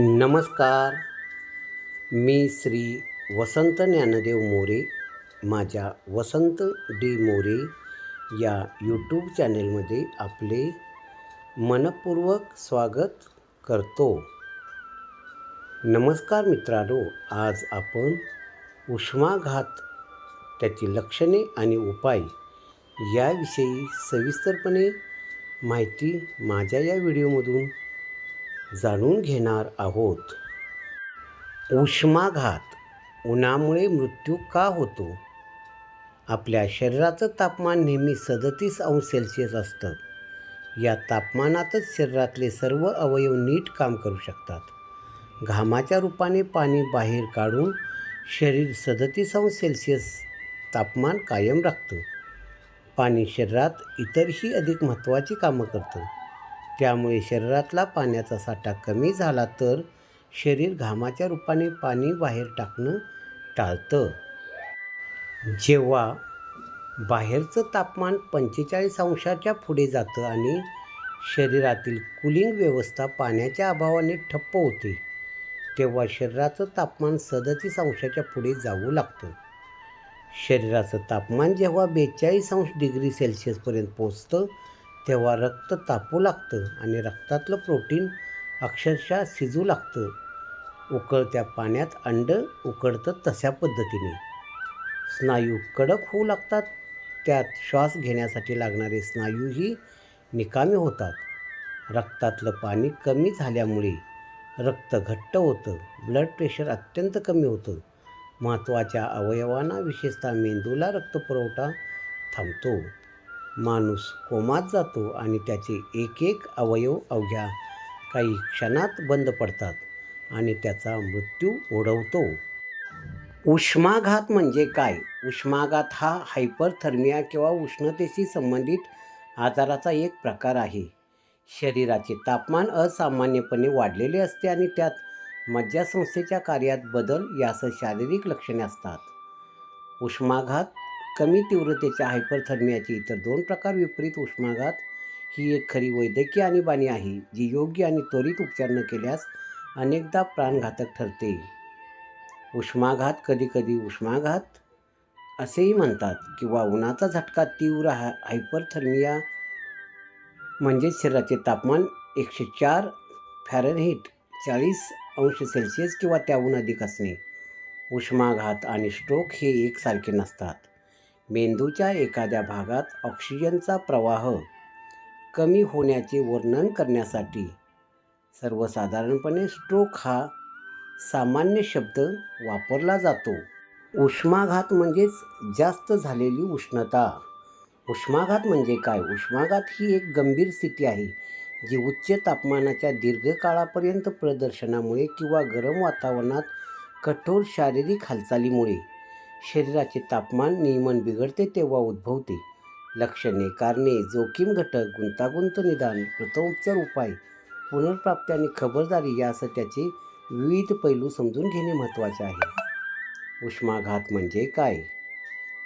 नमस्कार. मी श्री वसंत ज्ञानदेव मोरे माझ्या वसंत डी मोरे या यूट्यूब चॅनेलमध्ये आपले मनपूर्वक स्वागत करतो. नमस्कार मित्रांनो आज आपण उष्माघात त्याची लक्षणे आणि उपाय याविषयी सविस्तरपणे माहिती माझ्या या व्हिडिओमधून जाणून घेणार आहोत. उष्माघात उन्हामुळे मृत्यू का होतो? आपल्या शरीराचं तापमान नेहमी सदतीस अंश सेल्सिअस असतं. या तापमानातच शरीरातले सर्व अवयव नीट काम करू शकतात. घामाच्या रूपाने पाणी बाहेर काढून शरीर सदतीस अंश सेल्सिअस तापमान कायम राखतं. पाणी शरीरात इतरही अधिक महत्त्वाची कामं करतं. त्यामुळे शरीरातला पाण्याचा साठा कमी झाला तर शरीर घामाच्या रूपाने पाणी बाहेर टाकणं टाळतं. जेव्हा बाहेरचं तापमान पंचेचाळीस अंशाच्या पुढे जातं आणि शरीरातील कुलिंग व्यवस्था पाण्याच्या अभावाने ठप्प होते तेव्हा शरीराचं तापमान सदतीस अंशाच्या पुढे जाऊ लागतं. शरीराचं तापमान जेव्हा बेचाळीस अंश डिग्री सेल्सिअसपर्यंत पोचतं तेव्हा रक्त तापू लागतं आणि रक्तातलं प्रोटीन अक्षरशः शिजू लागतं. उकळत्या पाण्यात अंड उकडतं तशा पद्धतीने. स्नायू कडक होऊ लागतात. त्यात श्वास घेण्यासाठी लागणारे स्नायूही निकामी होतात. रक्तातलं पाणी कमी झाल्यामुळे रक्त घट्ट होतं. ब्लड प्रेशर अत्यंत कमी होतं. महत्त्वाच्या अवयवांना विशेषतः मेंदूला रक्तपुरवठा थांबतो. माणूस कोमात जातो आणि त्याचे एक एक अवयव अवघ्या काही क्षणात बंद पडतात आणि त्याचा मृत्यू ओढवतो. उष्माघात म्हणजे काय? उष्माघात हा हायपरथर्मिया किंवा उष्णतेशी संबंधित आजाराचा एक प्रकार आहे. शरीराचे तापमान असामान्यपणे वाढलेले असते आणि त्यात मज्जासंस्थेच्या कार्यात बदल यासह शारीरिक लक्षणे असतात. उष्माघात कमी तीव्रतेच्या हायपरथर्मियाचे इतर दोन प्रकार विपरीत उष्माघात ही एक खरी वैद्यकीय आणीबाणी आहे जी योग्य आणि त्वरित उपचार न केल्यास अनेकदा प्राणघातक ठरते. उष्माघात कधीकधी उष्माघात असेही म्हणतात किंवा उन्हाचा झटका तीव्र हा हायपरथर्मिया म्हणजेच शरीराचे तापमान एकशे चार फॅरनहीट चाळीस अंश सेल्सिअस किंवा त्याहून अधिक असणे. उष्माघात आणि स्ट्रोक हे एकसारखे नसतात. मेंदूच्या एखाद्या भागात ऑक्सिजनचा प्रवाह कमी होण्याचे वर्णन करण्यासाठी सर्वसाधारणपणे स्ट्रोक हा सामान्य शब्द वापरला जातो. उष्माघात म्हणजेच जास्त झालेली उष्णता. उष्माघात म्हणजे काय? उष्माघात ही एक गंभीर स्थिती आहे जी उच्च तापमानाच्या दीर्घकाळापर्यंत प्रदर्शनामुळे किंवा गरम वातावरणात कठोर शारीरिक हालचालीमुळे शरीराचे तापमान नियमन बिघडते तेव्हा उद्भवते. लक्षणे कारणे जोखीम घटक गुंतागुंत निदान प्रथमोपचार उपाय पुनर्प्राप्ती आणि खबरदारी यासह त्याचे विविध पैलू समजून घेणे महत्त्वाचे आहे. उष्माघात म्हणजे काय?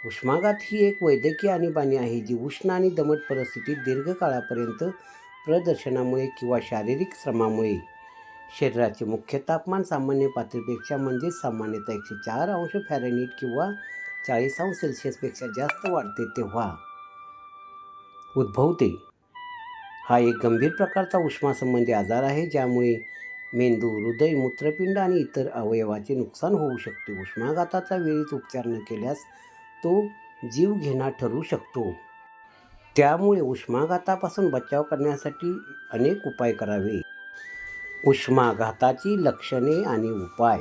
उष्माघात ही एक वैद्यकीय आणीबाणी आहे जी उष्ण आणि दमट परिस्थितीत दीर्घकाळापर्यंत प्रदर्शनामुळे किंवा शारीरिक श्रमामुळे शरीराचे मुख्य तापमान सामान्य पातळीपेक्षा म्हणजेच सामान्यतः एकशे चार अंश फॅरेनीट किंवा चाळीस अंश सेल्सिअसपेक्षा जास्त वाढते तेव्हा उद्भवते. हा एक गंभीर प्रकारचा उष्मासंबंधी म्हणजे आजार आहे ज्यामुळे मेंदू हृदय मूत्रपिंड आणि इतर अवयवाचे नुकसान होऊ शकते. उष्माघाताचा वेळीच उपचार न केल्यास तो जीव घेणा ठरू शकतो. त्यामुळे उष्माघातापासून बचाव करण्यासाठी अनेक उपाय करावे. उष्माघाताची लक्षणे आणि उपाय.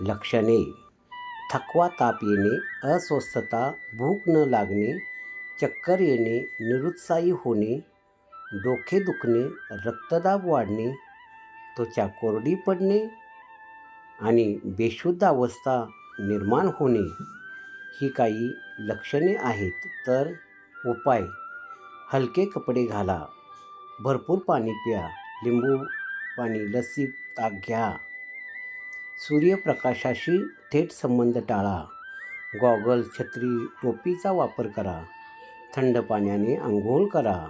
लक्षणे. थकवा ताप येणे अस्वस्थता भूक न लागणे चक्कर येणे निरुत्साही होणे डोके दुखणे रक्तदाब वाढणे त्वचा कोरडी पडणे आणि बेशुद्ध अवस्था निर्माण होणे ही काही लक्षणे आहेत. तर उपाय. हलके कपडे घाला भरपूर पाणी प्या लिंबू पाणी लस्सी ताक घ्या सूर्यप्रकाशाशी थेट संबंध टाळा. गॉगल छत्री टोपीचा वापर करा. थंड पाण्याने आंघोळ करा.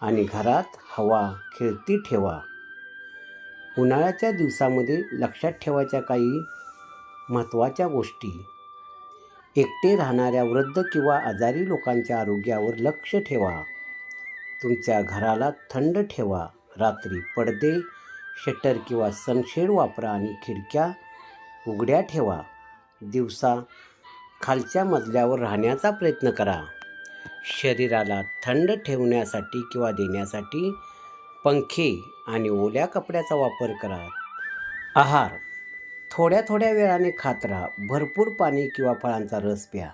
आणि घरात हवा खेळती ठेवा. उन्हाळ्याच्या दिवसामध्ये लक्षात ठेवायच्या काही महत्त्वाच्या गोष्टी. एकटे राहणाऱ्या वृद्ध किंवा आजारी लोकांच्या आरोग्यावर लक्ष ठेवा. तुमच्या घराला थंड ठेवा. रात्री पडदे शटर किंवा सनशेड वापरा आणि खिडक्या उघड्या ठेवा. दिवसा खालच्या मजल्यावर राहण्याचा प्रयत्न करा. शरीराला थंड ठेवण्यासाठी किंवा देण्यासाठी पंखे आणि ओल्या कपड्याचा वापर करा. आहार थोड्या थोड्या वेळाने खात राहा. भरपूर पाणी किंवा फळांचा रस प्या.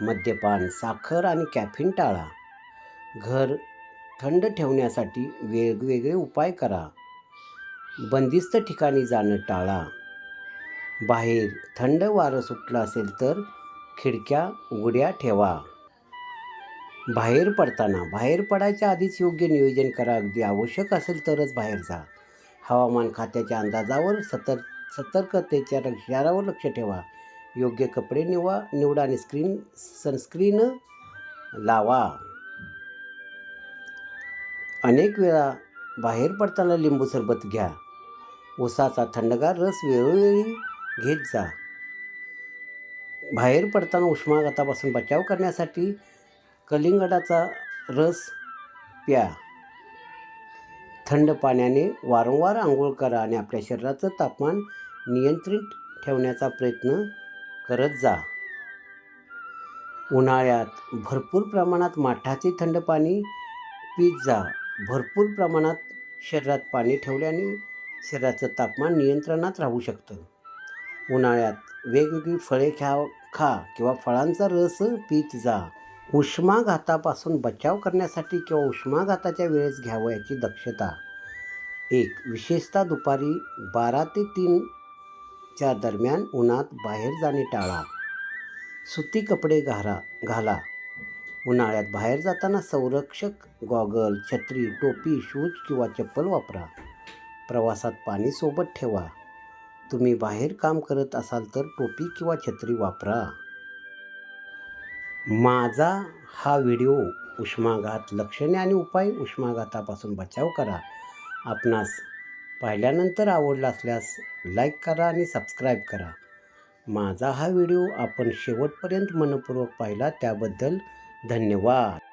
मद्यपान साखर आणि कॅफिन टाळा. घर थंड ठेवण्यासाठी वेगवेगळे उपाय करा. बंदिस्त ठिकाणी जाणं टाळा. बाहेर थंड वारं सुटलं असेल तर खिडक्या उघड्या ठेवा. बाहेर पडताना बाहेर पडायच्या आधीच योग्य नियोजन करा. अगदी आवश्यक असेल तरच बाहेर जा. हवामान खात्याच्या अंदाजावर सतर्क सतर्कतेच्या इशारावर लक्ष ठेवा. योग्य कपडे निवा निवडा आणि स्क्रीन सनस्क्रीन लावा. अनेक वेळा बाहेर पडताना लिंबू सरबत घ्या. उसाचा थंडगार रस वेळोवेळी घेत जा. बाहेर पडताना उष्माघातापासून बचाव करण्यासाठी कलिंगडाचा रस प्या. थंड पाण्याने वारंवार आंघोळ करा आणि आपल्या शरीराचं तापमान नियंत्रित ठेवण्याचा प्रयत्न करत जा. उन्हाळ्यात भरपूर प्रमाणात माठाचे थंड पाणी पीत जा. भरपूर प्रमाणात शरीरात पाणी ठेवल्याने शरीराचं तापमान नियंत्रणात राहू शकतं. उन्हाळ्यात वेगवेगळी फळे खा खा किंवा फळांचा रस पीत जा. उष्माघातापासून बचाव करण्यासाठी किंवा उष्माघाताच्या वेळेस घ्यावयाची दक्षता. एक विशेषतः दुपारी बारा ते तीनच्या दरम्यान उन्हात बाहेर जाणे टाळा. सुती कपडे घाला घाला. उन्हाळ्यात बाहेर जाताना संरक्षक गॉगल छत्री टोपी शूज किंवा चप्पल वापरा. प्रवासात पाणी सोबत ठेवा. तुम्ही बाहेर काम करत असाल तर टोपी किंवा छत्री वापरा. माझा हा व्हिडिओ उष्माघात लक्षणे आणि उपाय उष्माघातापासून बचाव करा. आपणास पाहिल्यानंतर आवडला असल्यास लाईक करा आणि सबस्क्राईब करा. माझा हा व्हिडिओ आपण शेवटपर्यंत मनपूर्वक पाहिला त्याबद्दल धन्यवाद.